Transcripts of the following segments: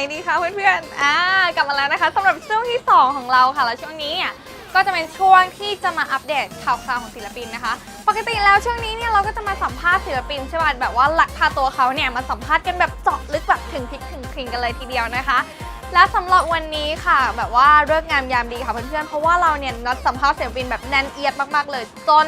นดีคะเพื่อนๆ อ่ากลับมาแล้วนะคะสำหรับช่วงที่ 2 ของเราค่ะ แล้วช่วงนี้เนี่ยก็จะเป็นช่วงที่จะมาอัปเดตข่าวคราวของศิลปินนะคะ ปกติแล้วช่วงนี้เนี่ยเราก็จะมาสัมภาษณ์ศิลปินใช่ไหมแบบว่าหลักพาตัวเขาเนี่ยมาสัมภาษณ์กันแบบเจาะลึกแบบถึงพริกถึงคริงกันเลยทีเดียวนะคะ และสำหรับวันนี้ค่ะ แบบว่าเลิกงามยามดีค่ะเพื่อนๆ เพราะว่าเราเนี่ยนัดสัมภาษณ์ศิลปินแบบแน่นเอียดมากๆเลยจน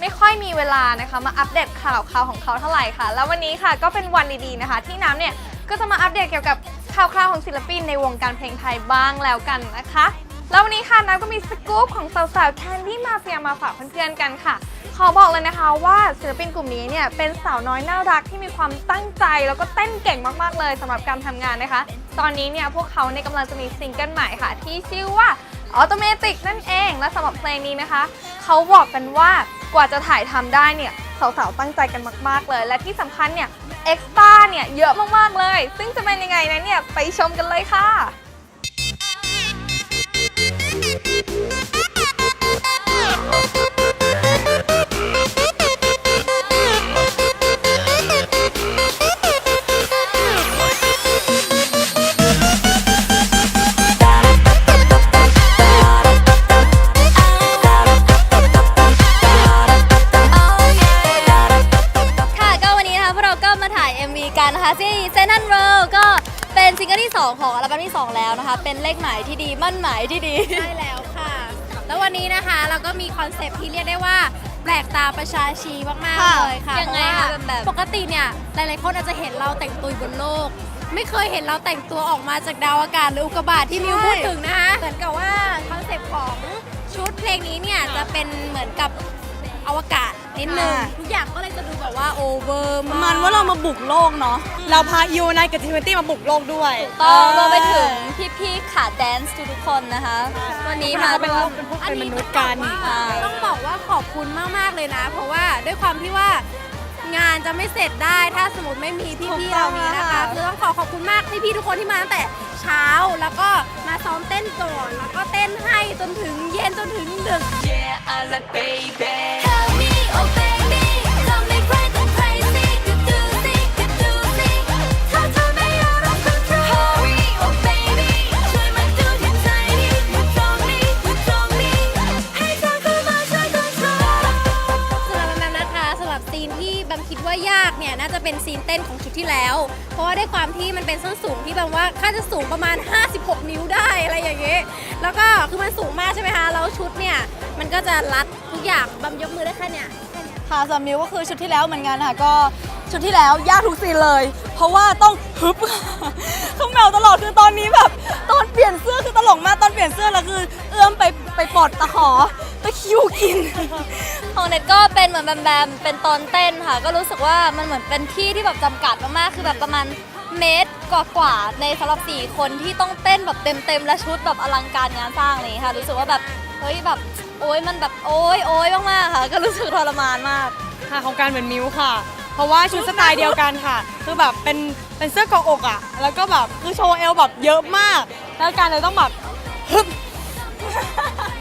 ไม่ค่อยมีเวลานะคะมาอัปเดตข่าวข่าวของเขาเท่าไหร่ค่ะ แล้ววันนี้ค่ะก็เป็นวันดีๆนะคะ ที่น้ำเนี่ยก็จะมาอัปเดตเกี่ยวกับ ข่าวคราวของศิลปินในวงการเพลงไทยบ้างแล้วกันนะคะ แล้ววันนี้ค่ะน้ำก็มีสกู๊ปของสาวๆแคนดี้มาเฟียมาฝากเพื่อนๆกันค่ะ ขอบอกเลยนะคะว่าศิลปินกลุ่มนี้เนี่ยเป็นสาวน้อยน่ารักที่มีความตั้งใจแล้วก็เต้นเก่งมากๆเลยสำหรับการทำงานนะคะ ตอนนี้เนี่ยพวกเขาเนี่ยกำลังจะมีซิงเกิลใหม่ค่ะ ที่ชื่อว่าออโตเมติกนั่นเองและสำหรับเพลงนี้นะคะ เขาบอกกันว่ากว่าจะถ่ายทำได้เนี่ย สาวๆตั้งใจกันมาก ๆ เลย และที่สำคัญเนี่ยเอ็กซ์ต้าเนี่ยเยอะมากๆเลย ซึ่งจะเป็นยังไงนั้นเนี่ยไปชมกันเลยค่ะ MV กันนะคะที่เซน t ั a เ World ก็เป็นซิงเกิลที่ 2 ของอัลบั้มที่ 2 แล้วนะคะ เป็นเลขหมายที่ดีมั่นหมายที่ดี ใช่แล้วค่ะ แล้ววันนี้นะคะเราก็มีคอนเซปต์ที่เรียกได้ว่าแปลกตาประชาชีมากค่ะๆเลยค่ะยังไงเพราว่าคะแบบ ปกติเนี่ยหลาย ๆ คนอาจจะเห็นเราแต่งตัวอยู่บนโลก ไม่เคยเห็นเราแต่งตัวออกมาจากดาวอากาศหรืออุกกาบาตที่มิวพูดถึงนะคะ เหมือนกับว่าคอนเซปต์ของชุดเพลงนี้เนี่ยจะเป็นเหมือนกับอวกาศ นิดนึงอ่าทุกอย่างก็เลยจะดูแบบว่าโอเวอร์ประมาณว่าเรามาบุกโลกเนาะ เราพายูไนกับทีมตี้มาบุกโลกด้วย ต้องรวมไปถึงพี่ๆขาแดนซ์ทุกๆคนนะคะ วันนี้มาเป็นร่วโลมกเป็นพวกเป็นมนุษย์กันอ่าต้องบอกว่าขอบคุณมาก ๆ เลยนะ เพราะว่าด้วยความที่ว่างานจะไม่เสร็จได้ถ้าสมมติไม่มีถูพี่กๆต้เราองนี้นะคะค่ะ คือต้องขอขอบคุณมากพี่ๆทุกคนที่มาตั้งแต่เช้าแล้วก็มาซ้อมเต้นก่อนแล้วก็เต้นให้จนถึงเย็นจนถึงดึก Tell me, oh baby, ซีนที่แบมคิดว่ายากเนี่ยน่าจะเป็นซีนเต้นของชุดที่แล้ว เพราะว่าด้วยความที่มันเป็นส้นสูงที่แบมว่าค่าจะสูงประมาณ 56 นิ้วได้อะไรอย่างเงี้ยแล้วก็คือมันสูงมากใช่ไหมคะแล้วชุดเนี่ยมันก็จะรัดทุกอย่างแบมยกมือได้แค่เนี้ย ค่ะสำหรับมิวก็คือชุดที่แล้วเหมือนกันค่ะก็ชุดที่แล้วยากทุกซีนเลย เพราะว่าต้องฮึบข้างแมวตลอดคือตอนนี้แบบ ตอนเปลี่ยนเสื้อคือตลกมากตอนเปลี่ยนเสื้อแล้วคือ เอื้อมไปไปปลดตะขอตะคิวกิน ของเน็ตก็เป็นเหมือนแบมแบมเป็นตอนเต้นค่ะ ก็รู้สึกว่ามันเหมือนเป็นที่ที่แบบจำกัดมากๆคือแบบประมาณ เมตรกว่าๆในสำหรับ 4 คนที่ต้องเต้นแบบเต็มๆ และชุดแบบอลังการงานสร้างอะไรอย่างเลยค่ะ รู้สึกว่าแบบเฮ้ยแบบโอ้ยมันแบบโอ้ยโอ้ยมากๆค่ะ ก็รู้สึกทรมานมาก ค่ะของการเหมือนมิวค่ะ เพราะว่าชุดสไตล์เดียวกันค่ะ คือแบบเป็นเป็นเสื้อเกาะอกอะ แล้วก็แบบคือโชว์เอวแบบเยอะมาก แล้วการเลยต้องแบบฮึบ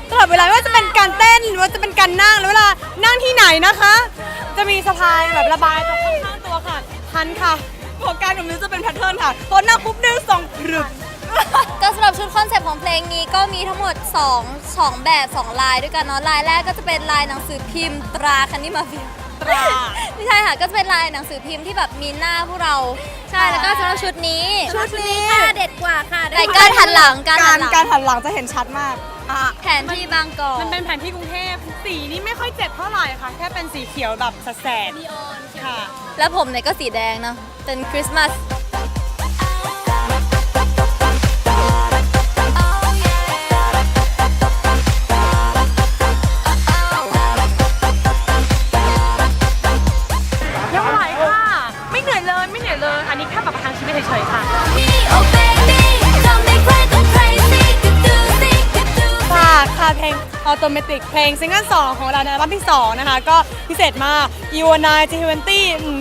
ตลอดเวลาไม่ว่าจะเป็นการเต้นหรือว่าจะเป็นการนั่งแล้วเวลานั่งที่ไหนนะคะ จะมีสะพายแบบระบายตรงข้างๆตัวค่ะทันค่ะ ของการของมิวจะเป็นแพทเทิร์นค่ะพอนั่งปุ๊บหนึ่งสองพรึบ ก็สำหรับชุดคอนเซปต์ของเพลงนี้ก็มีทั้งหมด2 2แบบ2ลายด้วยกันเนาะลายแรกก็จะเป็นลายหนังสือพิมพ์ตราคันนี่มาฟิลตรา ไม่ใช่ค่ะก็จะเป็นลายหนังสือพิมพ์ที่แบบมีหน้าพวกเราใช่แล้วก็สำหรับชุดนี้ชุดนี้ ค่ะเด็ดกว่าค่ะแต่การหันหลังการกาหัรนหลังการหันหลังจะเห็นชัดมาก แผนที่บางกอกมันเป็นแผนที่กรุงเทพสีนี่ไม่ค่อยเจ็บเท่าไหร่ค่ะ แค่เป็นสีเขียวแบบแสดๆค่ะ แล้วผมเนี่ยก็สีแดงเนาะเป็นคริสต์มาส เพลง Automatic เพลงซิงเกิล2ของเราในอัลบั้มที่2นะคะ ก็พิเศษมาก e o 9 G20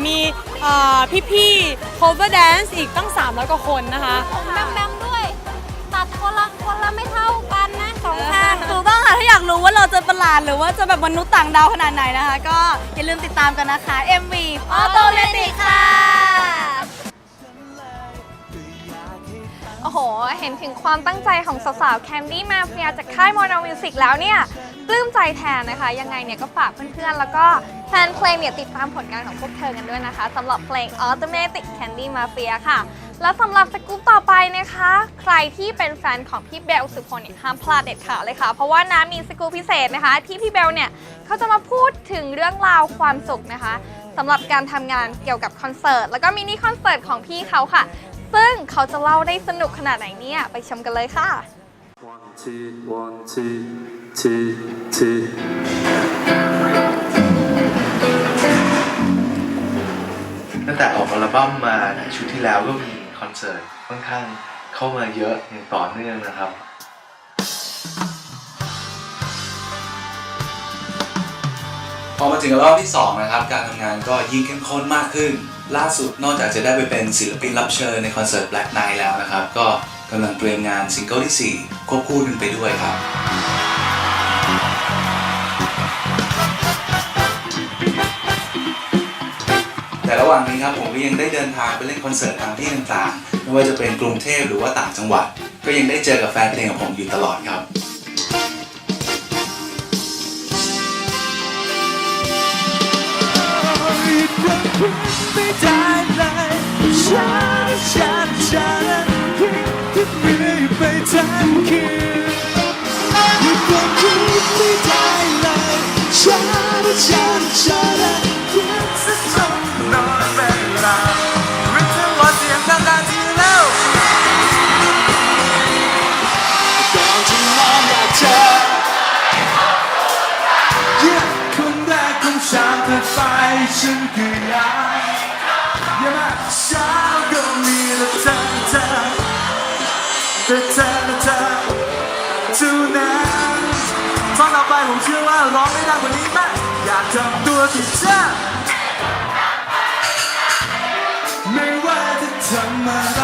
มีอ่าพี่ๆ cover dance อีกตั้ง300กว่าคนนะคะผมแบมแบมด้วย ตัดคนละคนละไม่เท่ากันนะสองข้างถูกต้องค่ะถ้าอยากรู้ว่าเราจะประหลาดหรือว่าจะแบบมนุษย์ต่างดาวขนาดไหนนะคะ ก็อย่าลืมติดตามกันนะคะ MV Automatic ค่ะ โห เห็นถึงความตั้งใจของสาวๆ Candy Mafia จากค่าย Mono Music แล้วเนี่ย ปลื้มใจแทนนะคะ ยังไงเนี่ยก็ฝากเพื่อนๆ แล้วก็แฟนเพลงเนี่ยติดตามผลงานของพวกเธอกันด้วยนะคะสำหรับเพลง Automatic Candy Mafia ค่ะ แล้วสำหรับสกู๊ปต่อไปนะคะ ใครที่เป็นแฟนของพี่เบลสุพลเนี่ยห้ามพลาดเด็ดขาดเลยค่ะ เพราะว่าน้ามีสกู๊ปพิเศษนะคะ ที่พี่เบลเนี่ยเขาจะมาพูดถึงเรื่องราวความสุขนะคะสำหรับการทำงานเกี่ยวกับคอนเสิร์ตแล้วก็มินิคอนเสิร์ตของพี่เขาค่ะ ซึ่งเขาจะเล่าได้สนุกขนาดไหนเนี่ย ไปชมกันเลยค่ะ One, two, one, two, two, two. ตั้งแต่ออกอัลบั้มมาชุดที่แล้วก็มีคอนเสิร์ตค่อนข้างเข้ามาเยอะอย่างต่อเนื่องนะครับ พอมาถึงรอบที่ 2 นะครับ การทำงานก็ยิ่งเข้มข้นมากขึ้น ล่าสุดนอกจากจะได้ไปเป็นศิลปินรับเชิญในคอนเสิร์ต Black Night แล้วนะครับ ก็กำลังเตรียมงานซิงเกิลที่ 4 ควบคู่กันไปด้วยครับแต่ระหว่างนี้ครับผมก็ยังได้เดินทางไปเล่นคอนเสิร์ตตามที่ต่างๆ ไม่ว่าจะเป็นกรุงเทพหรือว่าต่างจังหวัด ก็ยังได้เจอกับแฟนเพลงของผมอยู่ตลอดครับ ไม่ได้เลยฉันฉันฉันคิด มีแต่เธอแต่เธอและเธอเท่านั้นฟังต่อไปผมเชื่อว่าร้องได้ดังกว่านี้แม่อยากทำตัวที่เธอไม่ว่าจะทำอะไร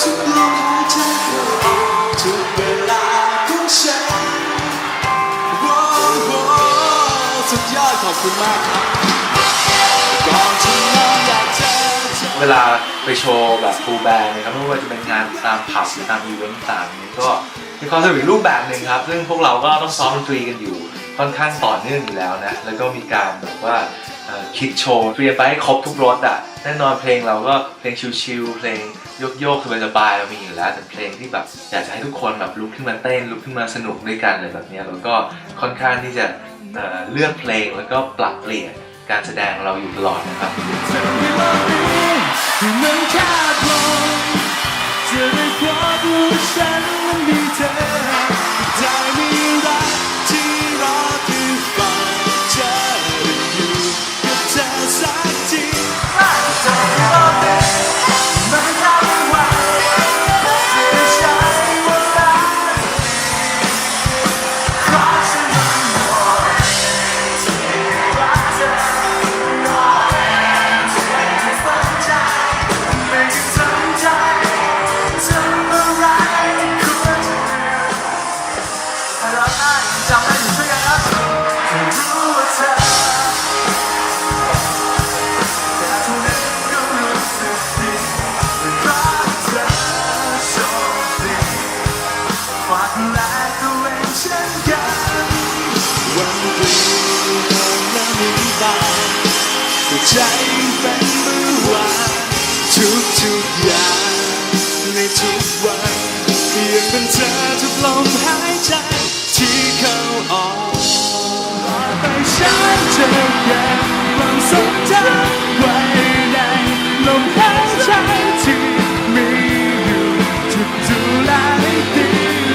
ทุกลมหายใจเข้าออกทุกเวลาของฉันโอ้โหสุดยอดขอบคุณมากครับก่อนที่ เวลาไปโชว์แบบฟูลแบนด์นะครับไม่ว่าจะเป็นงานตามผับหรือตามอีเวนต์ต่างๆเนี่ยก็มีความสนุกอีกรูปแบบหนึ่งครับ ซึ่งพวกเราก็ต้องซ้อมดนตรีกันอยู่ค่อนข้างต่อเนื่องอยู่แล้วนะ แล้วก็มีการแบบว่าคิดโชว์เตรียมไปให้ครบทุกรสอะแน่นอนเพลงเราก็เพลงชิลๆเพลงโยกๆสบายๆเรามีอยู่แล้ว แต่เพลงที่แบบอยากจะให้ทุกคนแบบลุกขึ้นมาเต้นลุกขึ้นมาสนุกด้วยกันเลยแบบนี้ยแล้วก็ค่อนข้างที่จะเเลือกเพลงแล้วก็ปรับเปลี่ยนการแสดงเราอยู่ตลอดนะครับ เธอไม่ว่าดีที่มันค ทุกวันยังเป็นเธอทุกลมหายใจที่เข้าออกไปฉันจะเก็บความทรงจำไว้ในลมหายใจที่มีอยู่ทุกดูแลให้ดี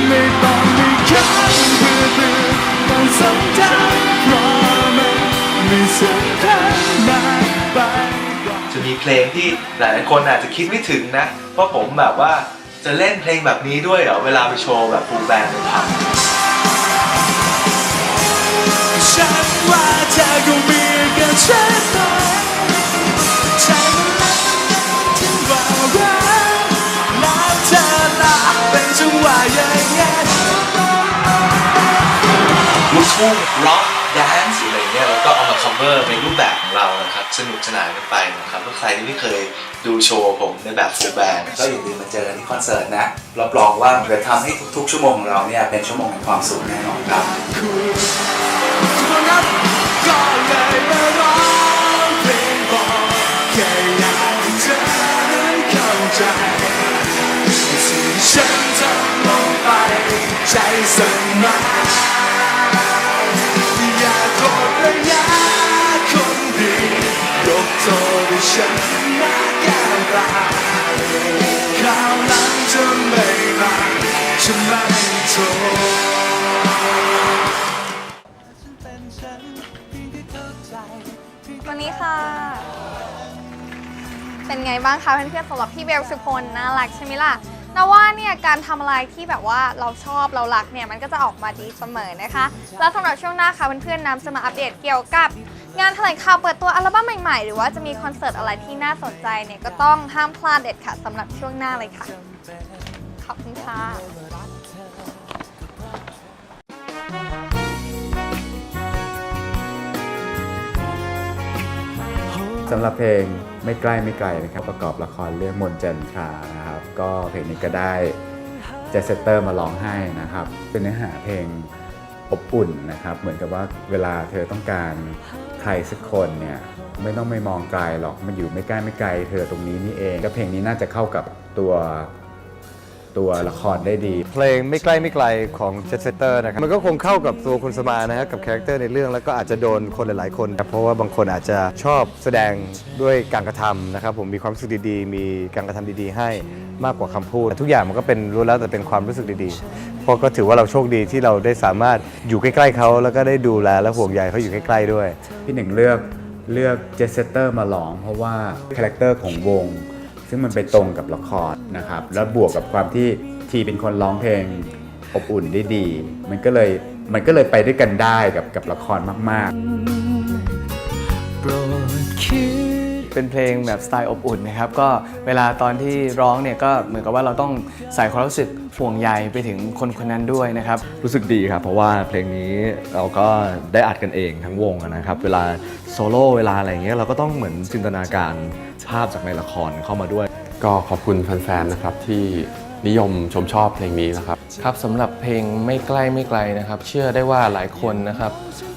ไม่ต้องมีคำเพื่อเตือนความทรงจำเพราะมันไม่ส มีเพลงที่หลายๆคนอาจจะคิดไม่ถึงนะว่าผมแบบว่าจะเล่นเพลงแบบนี้ด้วยเหรอเวลาไปโชว์แบบฟูลแบนด์ในผับฉันว่าเธอคงมีกับฉันหน่อยใจมันรักถึงว่ารักแล้วเธอละเป็นจังหวะอย่างเงี้ยลูกทุ่งร็อกแดนซ์ อะไรเงี้ยแล้วก็เอามา cover ในรูปแบบของเรานะครับ สนุกสนานกันไปนะครับถ้าใครที่ไม่เคยดูโชว์ผมในแบบฟูลแบนด์ก็อย่าลืมมาเจอกันที่คอนเสิร์ตนะ รับรองว่าจะทำให้ทุกๆชั่วโมงของเราเนี่ยเป็นชั่วโมงแห่งความสุขแน่นอนครับทุกคนครั แก้วตาคราวหลังจะไม่มาฉันไม่โทษวันนี้ค่ะ เป็นไงบ้างคะเพื่อนๆสำหรับพี่เบลสุพลน่ารักใช่ไหมล่ะนาว่าเนี่ยการทำอะไรที่แบบว่าเราชอบเรารักเนี่ยมันก็จะออกมาดีเสมอนะคะ แล้วสำหรับช่วงหน้าค่ะเพื่อนๆน้ำจะมาอัปเดตเกี่ยวกับ งานแถลงข่าวเปิดตัวอัลบั้มใหม่ๆ หรือว่าจะมีคอนเสิร์ตอะไรที่น่าสนใจเนี่ยก็ต้องห้ามพลาดเด็ดค่ะสำหรับช่วงหน้าเลยค่ะ ขอบคุณค่ะสำหรับเพลงไม่ใกล้ไม่ไกลนะครับ ประกอบละครเรื่องมนจันทรานะครับ ก็เพลงนี้ก็ได้เจสเตอร์มาร้องให้นะครับ เป็นเนื้อหาเพลงอบอุ่นนะครับ เหมือนกับว่าเวลาเธอต้องการ ใครสักคนเนี่ยไม่ต้องไม่มองไกลหรอกมันอยู่ไม่ใกล้ไม่ไกล เธอตรงนี้นี่เองก็เพลงนี้น่าจะเข้ากับตัวตัวละครได้ดี เพลงไม่ใกล้ไม่ไกลของเจสเตอร์นะครับมันก็คงเข้ากับตัวคุณสมานะครับกับคาแรคเตอร์ในเรื่องแล้วก็อาจจะโดนคนหลาย ๆ คนครับเพราะว่าบางคนอาจจะชอบแสดงด้วยการกระทำนะครับผมมีความรู้สึกดีๆ มีการกระทำดีๆ ให้มากกว่าคำพูด ทุกอย่างมันก็เป็นรู้แล้วแต่เป็นความรู้สึกดีๆ ราะก็ถือว่าเราโชคดีที่เราได้สามารถอยู่ใกล้ๆเขาแล้วก็ได้ดูแลและห่วงใยเขาอยู่ใกล้ๆด้วย พี่หนึ่งเลือกเลือกเจสเตอร์มาร้อง เพราะว่าคาแรคเตอร์ของวง ซึ่งมันไปตรงกับละครนะครับ แล้วบวกกับความที่ทีเป็นคนร้องเพลงอบอุ่นได้ดี มันก็เลยมันก็เลยไปด้วยกันได้กับกับละครมากๆ เป็นเพลงแบบสไตล์อบอุ่นนะครับก็เวลาตอนที่ร้องเนี่ยก็เหมือนกับว่าเราต้องใส่ความรู้สึกห่วงใยไปถึงคนคนนั้นด้วยนะครับ รู้สึกดีครับเพราะว่าเพลงนี้เราก็ได้อัดกันเองทั้งวงอะนะครับ เวลาโซโล่เวลาอะไรอย่างเงี้ยเราก็ต้องเหมือนจินตนาการภาพจากในละครเข้ามาด้วย ก็ขอบคุณแฟนๆนะครับที่นิยมชมชอบเพลงนี้นะครับครับสำหรับเพลงไม่ใกล้ไม่ไกลนะครับ เชื่อได้ว่าหลายคนนะครับ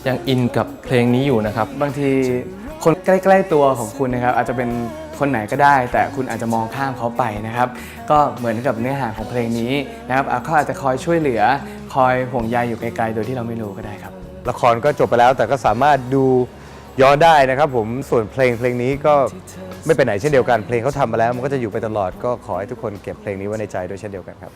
ยังอินกับเพลงนี้อยู่นะครับ บางที คนใกล้ ๆ ตัวของคุณนะครับอาจจะเป็นคนไหนก็ได้ แต่คุณอาจจะมองข้ามเขาไปนะครับ ก็เหมือนกับเนื้อหาของเพลงนี้นะครับอะเขาอาจจะคอยช่วยเหลือ คอยห่วงใยอยู่ไกลๆโดยที่เราไม่รู้ก็ได้ครับ ละครก็จบไปแล้วแต่ก็สามารถดูย้อนได้นะครับผมส่วนเพลงเพลงนี้ก็ไม่ไปไหนเช่นเดียวกัน เพลงเขาทำมาแล้วมันก็จะอยู่ไปตลอดก็ขอให้ทุกคนเก็บเพลงนี้ไว้ในใจด้วยเช่นเดียวกันครับ